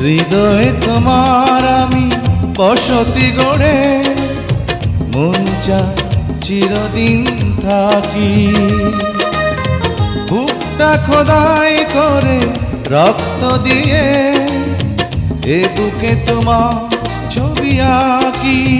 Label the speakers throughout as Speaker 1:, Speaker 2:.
Speaker 1: হৃদয়ে তোমার আমি বসতি গড়ে, মন চা চিরদিন থাকি। বুকটা খোদাই করে রক্ত দিয়ে, এ বুকে তোমার ছবি আঁকি।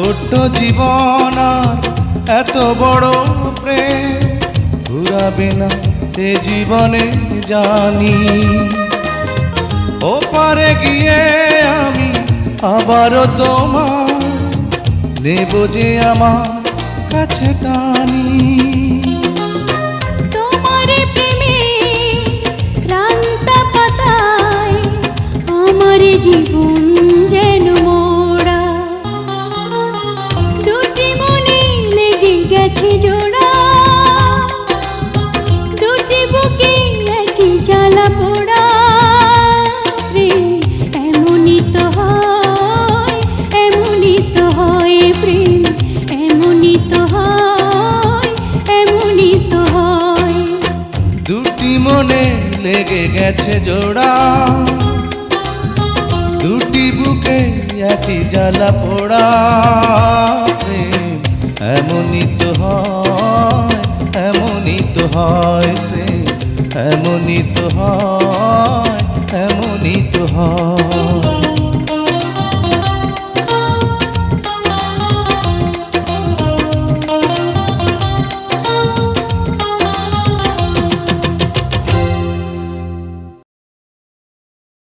Speaker 1: ছোট্ট জীবন এত বড় প্রেম।
Speaker 2: ঘুরাবে না তে জীবনে জানি। ও পারে গিয়ে আমি আবারও তোমার নেব যে আমার কাছে টানি।
Speaker 1: জীবন গেছে জোড়া। দুটি বুকে একই জ্বালা পোড়া। এমনই তো হয়, এমনই তো হয় প্রেম, এমনই তো হয়,
Speaker 2: এমনই তো হয়।